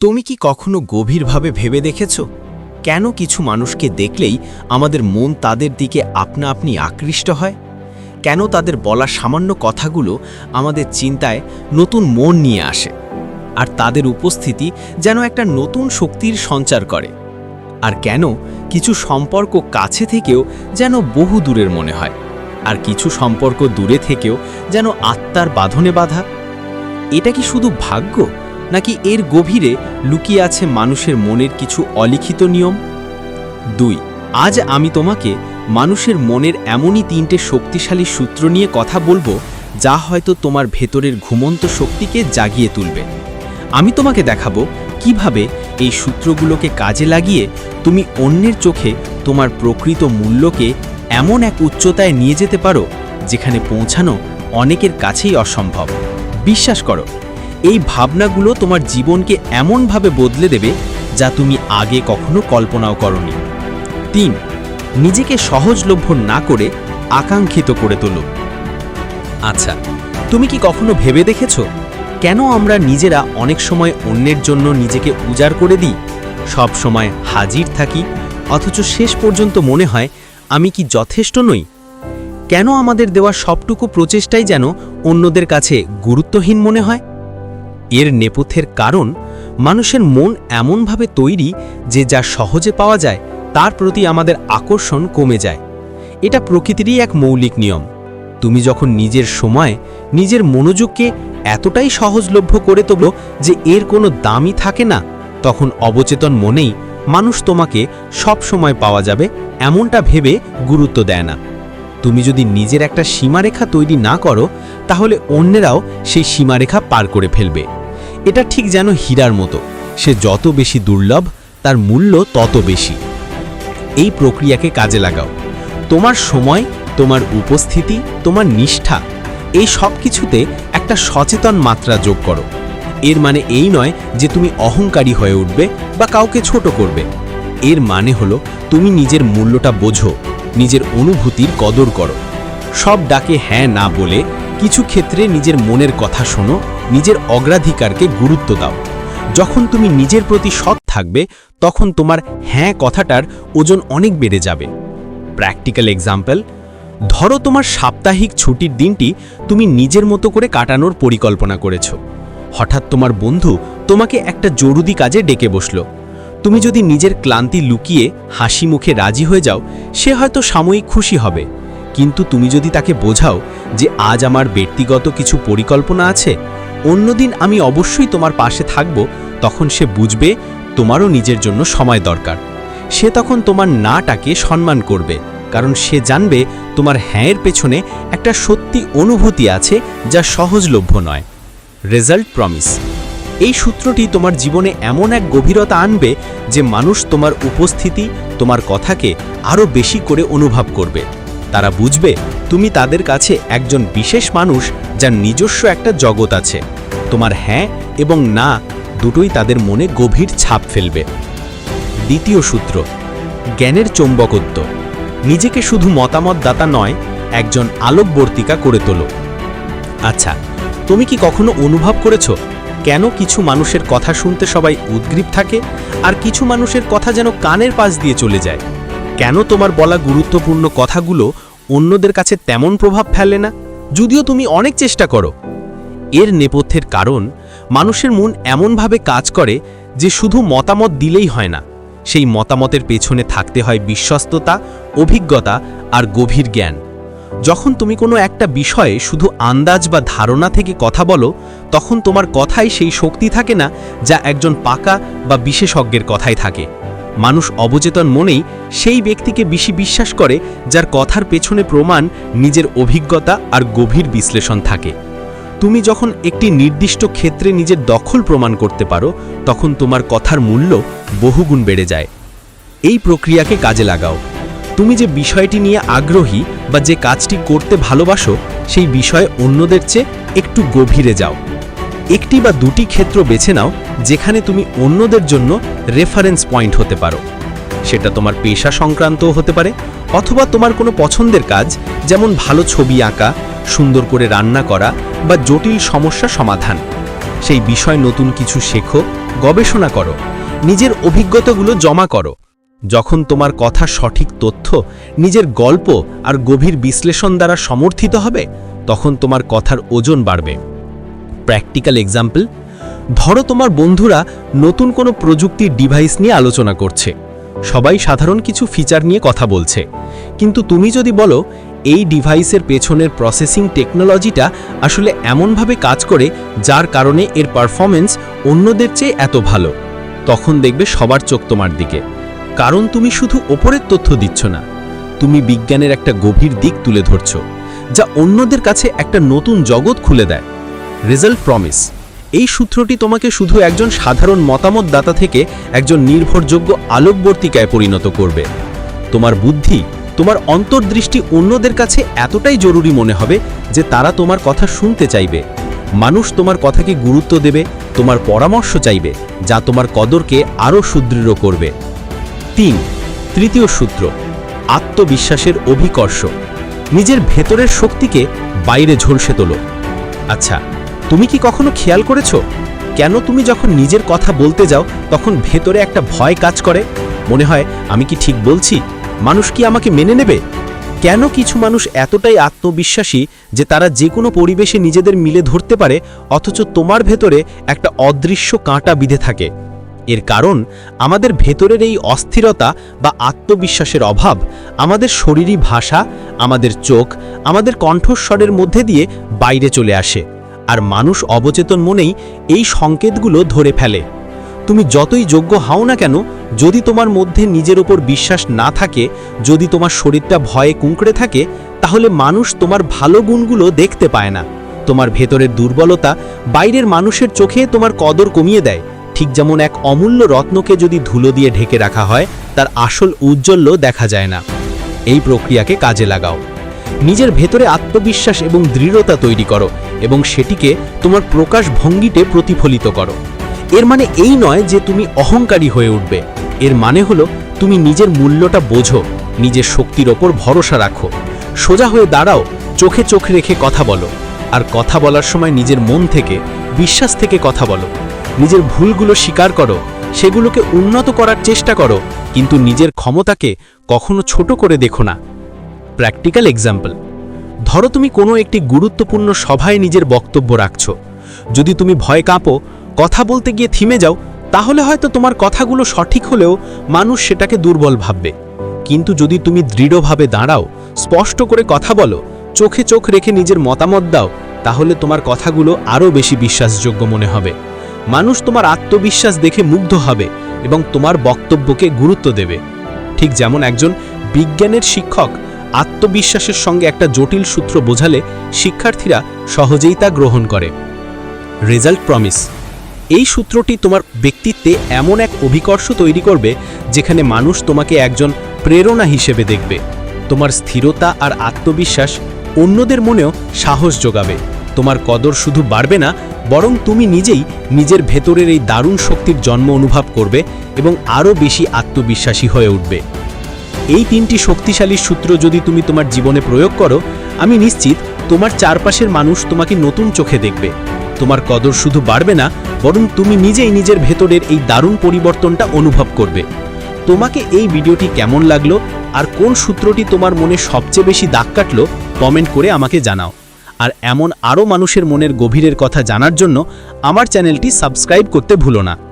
তুমি কি কখনো গভীরভাবে ভেবে দেখেছ? কেন কিছু মানুষকে দেখলেই আমাদের মন তাদের দিকে আপনা আপনি আকৃষ্ট হয়? কেন তাদের বলা সামান্য কথাগুলো আমাদের চিন্তায় নতুন মন নিয়ে আসে? আর তাদের উপস্থিতি যেন একটা নতুন শক্তির সঞ্চার করে? আর কেন কিছু সম্পর্ক কাছে থেকেও যেন বহু দূরের মনে হয়? আর কিছু সম্পর্ক দূরে থেকেও যেন আত্মার বাঁধনে বাঁধা? এটা কি শুধু ভাগ্য? নাকি এর গভীরে লুকিয়ে আছে মানুষের মনের কিছু অলিখিত নিয়ম? দুই, আজ আমি তোমাকে মানুষের মনের এমনই তিনটে শক্তিশালী সূত্র নিয়ে কথা বলব যা হয়তো তোমার ভেতরের ঘুমন্ত শক্তিকে জাগিয়ে তুলবে। আমি তোমাকে দেখাবো কীভাবে এই সূত্রগুলোকে কাজে লাগিয়ে তুমি অন্যের চোখে তোমার প্রকৃত মূল্যকে এমন এক উচ্চতায় নিয়ে যেতে পারো, যেখানে পৌঁছানো অনেকের কাছেই অসম্ভব। বিশ্বাস করো এই ভাবনাগুলো তোমার জীবনকে এমনভাবে বদলে দেবে যা তুমি আগে কখনো কল্পনাও করনি। তিন, নিজেকে সহজলভ্য না করে আকাঙ্ক্ষিত করে তোলো। আচ্ছা তুমি কি কখনো ভেবে দেখেছ? কেন আমরা নিজেরা অনেক সময় অন্যের জন্য নিজেকে উজাড় করে দিই? সব সময় হাজির থাকি, অথচ শেষ পর্যন্ত মনে হয় আমি কি যথেষ্ট নই? কেন আমাদের দেওয়া সবটুকু প্রচেষ্টাই যেন অন্যদের কাছে গুরুত্বহীন মনে হয়? এর নেপথ্যের কারণ মানুষের মন এমনভাবে তৈরি যে যা সহজে পাওয়া যায়, তার প্রতি আমাদের আকর্ষণ কমে যায়। এটা প্রকৃতিরই এক মৌলিক নিয়ম। তুমি যখন নিজের সময়, নিজের মনোযোগকে এতটাই সহজলভ্য করে তোলো যে এর কোনো দামই থাকে না, তখন অবচেতন মনেই মানুষ তোমাকে সব সময় পাওয়া যাবে, এমনটা ভেবে গুরুত্ব দেয় না। তুমি যদি নিজের একটা সীমারেখা তৈরি না করো, তাহলে অন্যেরাও সেই সীমারেখা পার করে ফেলবে। এটা ঠিক যেন হীরার মতো। সে যত বেশি দুর্লভ, তার মূল্য তত বেশি। এই প্রক্রিয়াকে কাজে লাগাও। তোমার সময়, তোমার উপস্থিতি, তোমার নিষ্ঠা, এই সব কিছুতে একটা সচেতন মাত্রা যোগ করো। এর মানে এই নয় যে তুমি অহংকারী হয়ে উঠবে বা কাউকে ছোট করবে। এর মানে হলো তুমি নিজের মূল্যটা বোঝো, নিজের অনুভূতির কদর করো। সব ডাকে হ্যাঁ না বলে কিছু ক্ষেত্রে নিজের মনের কথা শোনো নিজের অগ্রাধিকারকে গুরুত্ব দাও। যখন তুমি নিজের প্রতি সৎ থাকবে, তখন তোমার হ্যাঁ কথাটার ওজন অনেক বেড়ে যাবে। প্র্যাকটিক্যাল এক্সাম্পল ধরো তোমার সাপ্তাহিক ছুটির দিনটি তুমি নিজের মতো করে কাটানোর পরিকল্পনা করেছ। হঠাৎ তোমার বন্ধু তোমাকে একটা জরুরি কাজে ডেকে বসল। তুমি যদি নিজের ক্লান্তি লুকিয়ে হাসি মুখে রাজি হয়ে যাও, সে হয়তো সাময়িক খুশি হবে। কিন্তু তুমি যদি তাকে বোঝাও যে আজ আমার ব্যক্তিগত কিছু পরিকল্পনা আছে অন্যদিন আমি অবশ্যই তোমার পাশে থাকব, তখন সে বুঝবে তোমারও নিজের জন্য সময় দরকার। সে তখন তোমার নাটাকে সম্মান করবে, কারণ সে জানবে তোমার হ্যাঁয়ের পেছনে একটা সত্যি অনুভূতি আছে যা সহজলভ্য নয়। Result promise. এই সূত্রটি তোমার জীবনে এমন এক গভীরতা আনবে যে মানুষ তোমার উপস্থিতি, তোমার কথাকে আরও বেশি করে অনুভব করবে। তারা বুঝবে তুমি তাদের কাছে একজন বিশেষ মানুষ যার নিজস্ব একটা জগৎ আছে। তোমার হ্যাঁ এবং না দুটোই তাদের মনে গভীর ছাপ ফেলবে। দ্বিতীয় সূত্র, জ্ঞানের চৌম্বকত্ব। নিজেকে শুধু মতামতদাতা নয়, একজন আলোকবর্তিকা করে তোলো। আচ্ছা তুমি কি কখনো অনুভব করেছ কেন কিছু মানুষের কথা শুনতে সবাই উদ্গ্রীব থাকে আর কিছু মানুষের কথা যেন কানের পাশ দিয়ে চলে যায়? কেন তোমার বলা গুরুত্বপূর্ণ কথাগুলো অন্যদের কাছে তেমন প্রভাব ফেলে না? যদিও তুমি অনেক চেষ্টা করো। এর নেপথ্যের কারণ, মানুষের মন এমনভাবে কাজ করে যে শুধু মতামত দিলেই হয় না। সেই মতামতের পেছনে থাকতে হয় বিশ্বস্ততা, অভিজ্ঞতা আর গভীর জ্ঞান। যখন তুমি কোনো একটা বিষয়ে শুধু আন্দাজ বা ধারণা থেকে কথা বলো, তখন তোমার কথাই সেই শক্তি থাকে না যা একজন পাকা বা বিশেষজ্ঞের কথাই থাকে। মানুষ অবচেতন মনেই সেই ব্যক্তিকে বেশি বিশ্বাস করে, যার কথার পেছনে প্রমাণ নিজের অভিজ্ঞতা আর গভীর বিশ্লেষণ থাকে। তুমি যখন একটি নির্দিষ্ট ক্ষেত্রে নিজের দখল প্রমাণ করতে পারো, তখন তোমার কথার মূল্য বহুগুণ বেড়ে যায়। এই প্রক্রিয়াকে কাজে লাগাও। তুমি যে বিষয়টি নিয়ে আগ্রহী বা যে কাজটি করতে ভালোবাসো, সেই বিষয়ে অন্যদের চেয়ে একটু গভীরে যাও। একটি বা দুটি ক্ষেত্র বেছে নাও, যেখানে তুমি অন্যদের জন্য রেফারেন্স পয়েন্ট হতে পারো। সেটা তোমার পেশা সংক্রান্তও হতে পারে, অথবা তোমার কোনো পছন্দের কাজ, যেমন ভালো ছবি আঁকা, সুন্দর করে রান্না করা, বা জটিল সমস্যা সমাধান। সেই বিষয় নতুন কিছু শেখো, গবেষণা করো, নিজের অভিজ্ঞতাগুলো জমা করো। যখন তোমার কথা সঠিক তথ্য, নিজের গল্প আর গভীর বিশ্লেষণ দ্বারা সমর্থিত হবে, তখন তোমার কথার ওজন বাড়বে। প্র্যাকটিক্যাল এক্সাম্পল ধরো তোমার বন্ধুরা নতুন কোনো প্রযুক্তির ডিভাইস নিয়ে আলোচনা করছে। সবাই সাধারণ কিছু ফিচার নিয়ে কথা বলছে। কিন্তু তুমি যদি বলো, এই ডিভাইসের পেছনের প্রসেসিং টেকনোলজিটা আসলে এমনভাবে কাজ করে যার কারণে এর পারফরমেন্স অন্যদের চেয়ে এত ভালো, তখন দেখবে সবার চোখ তোমার দিকে। কারণ তুমি শুধু ওপরের তথ্য দিচ্ছ না, তুমি বিজ্ঞানের একটা গভীর দিক তুলে ধরছ, যা অন্যদের কাছে একটা নতুন জগৎ খুলে দেয়। রেজাল্ট প্রমিস এই সূত্রটি তোমাকে শুধু একজন সাধারণ মতামতদাতা থেকে একজন নির্ভরযোগ্য আলোকবর্তিকায় পরিণত করবে। তোমার বুদ্ধি, তোমার অন্তর্দৃষ্টি অন্যদের কাছে এতটাই জরুরি মনে হবে যে তারা তোমার কথা শুনতে চাইবে। মানুষ তোমার কথাকে গুরুত্ব দেবে, তোমার পরামর্শ চাইবে, যা তোমার কদরকে আরও সুদৃঢ় করবে। তিন, তৃতীয় সূত্র, আত্মবিশ্বাসের অভিকর্ষ। নিজের ভেতরের শক্তিকে বাইরে ঝলসে তোলো। আচ্ছা তুমি কি কখনো খেয়াল করেছ? কেন তুমি যখন নিজের কথা বলতে যাও, তখন ভেতরে একটা ভয় কাজ করে? মনে হয়, আমি কি ঠিক বলছি? মানুষ কি আমাকে মেনে নেবে? কেন কিছু মানুষ এতটাই আত্মবিশ্বাসী যে তারা যে কোনো পরিবেশে নিজেদের মিলে ধরতে পারে, অথচ তোমার ভেতরে একটা অদৃশ্য কাঁটা বিধে থাকে? এর কারণ, আমাদের ভেতরের এই অস্থিরতা বা আত্মবিশ্বাসের অভাব, আমাদের শরীরী ভাষা, আমাদের চোখ, আমাদের কণ্ঠস্বরের মধ্যে দিয়ে বাইরে চলে আসে। আর মানুষ অবচেতন মনেই এই সংকেতগুলো ধরে ফেলে। তুমি যতই যোগ্য হও না কেন, যদি তোমার মধ্যে নিজের ওপর বিশ্বাস না থাকে, যদি তোমার শরীরটা ভয়ে কুঁকড়ে থাকে, তাহলে মানুষ তোমার ভালো গুণগুলো দেখতে পায় না। তোমার ভেতরের দুর্বলতা বাইরের মানুষের চোখে তোমার কদর কমিয়ে দেয়। ঠিক যেমন এক অমূল্য রত্নকে যদি ধুলো দিয়ে ঢেকে রাখা হয়, তার আসল উজ্জ্বল্য দেখা যায় না। এই প্রক্রিয়াকে কাজে লাগাও। নিজের ভেতরে আত্মবিশ্বাস এবং দৃঢ়তা তৈরি করো এবং সেটিকে তোমার প্রকাশ ভঙ্গিতে প্রতিফলিত করো। এর মানে এই নয় যে তুমি অহংকারী হয়ে উঠবে। এর মানে হলো তুমি নিজের মূল্যটা বোঝো, নিজের শক্তির ওপর ভরসা রাখো। সোজা হয়ে দাঁড়াও, চোখে চোখ রেখে কথা বলো। আর কথা বলার সময় নিজের মন থেকে, বিশ্বাস থেকে কথা বলো। নিজের ভুলগুলো স্বীকার করো, সেগুলোকে উন্নত করার চেষ্টা করো, কিন্তু নিজের ক্ষমতাকে কখনো ছোট করে দেখো না। প্র্যাকটিক্যাল এক্সাম্পল ধরো তুমি কোনো একটি গুরুত্বপূর্ণ সভায় নিজের বক্তব্য রাখছো। যদি তুমি ভয় কাঁপো, কথা বলতে গিয়ে থিমে যাও, তাহলে হয়তো তোমার কথাগুলো সঠিক হলেও মানুষ সেটাকে দুর্বল ভাববে। কিন্তু যদি তুমি দৃঢ়ভাবে দাঁড়াও, স্পষ্ট করে কথা বলো, চোখে চোখ রেখে নিজের মতামত দাও, তাহলে তোমার কথাগুলো আরও বেশি বিশ্বাসযোগ্য মনে হবে। মানুষ তোমার আত্মবিশ্বাস দেখে মুগ্ধ হবে এবং তোমার বক্তব্যকে গুরুত্ব দেবে। ঠিক যেমন একজন বিজ্ঞানের শিক্ষক আত্মবিশ্বাসের সঙ্গে একটা জটিল সূত্র বোঝালে শিক্ষার্থীরা সহজেই তা গ্রহণ করে। Result promise. এই সূত্রটি তোমার ব্যক্তিত্বে এমন এক অভিকর্ষ তৈরি করবে যেখানে মানুষ তোমাকে একজন প্রেরণা হিসেবে দেখবে। তোমার স্থিরতা আর আত্মবিশ্বাস অন্যদের মনেও সাহস যোগাবে। তোমার কদর শুধু বাড়বে না, বরং তুমি নিজেই নিজের ভেতরের এই দারুণ শক্তির জন্ম অনুভব করবে এবং আরও বেশি আত্মবিশ্বাসী হয়ে উঠবে। এই তিনটি শক্তিশালী সূত্র যদি তুমি তোমার জীবনে প্রয়োগ করো, আমি নিশ্চিত তোমার চারপাশের মানুষ তোমাকে নতুন চোখে দেখবে। তোমার কদর শুধু বাড়বে না, বরং তুমি নিজেই নিজের ভেতরের এই দারুণ পরিবর্তনটা অনুভব করবে। তোমাকে এই ভিডিওটি কেমন লাগল আর কোন সূত্রটি তোমার মনে সবচেয়ে বেশি দাগ কাটলো, কমেন্ট করে আমাকে জানাও। আর এমন আরও মানুষের মনের গভীরের কথা জানার জন্য আমার চ্যানেলটি সাবস্ক্রাইব করতে ভুলো না।